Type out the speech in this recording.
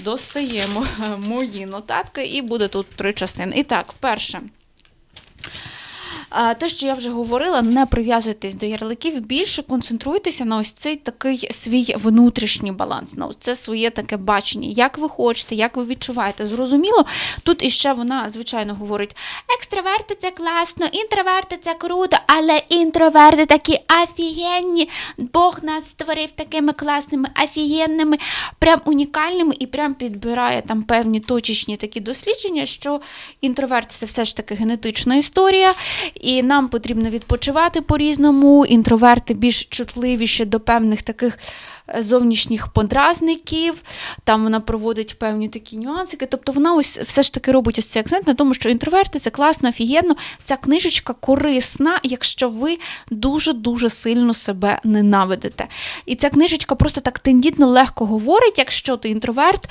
достаємо мої нотатки, і буде тут три частини. І так, перше. Те, що я вже говорила, не прив'язуйтесь до ярликів, більше концентруйтеся на ось цей такий свій внутрішній баланс, на ось це своє таке бачення, як ви хочете, як ви відчуваєте. Зрозуміло, тут іще вона, звичайно, говорить: екстраверти це класно, інтроверти це круто, але інтроверти такі офігенні. Бог нас створив такими класними, офігенними, прям унікальними і прям підбирає там певні точечні такі дослідження, що інтроверт це все ж таки генетична історія, і нам потрібно відпочивати по-різному. Інтроверти більш чутливіші до певних таких е, зовнішніх подразників. Там вона проводить певні такі нюансики. Тобто вона ось все ж таки робить ось цей акцент на тому, що інтроверти це класно, офігенно. Ця книжечка корисна, якщо ви дуже-дуже сильно себе ненавидите. І ця книжечка просто так тендітно легко говорить, якщо ти інтроверт,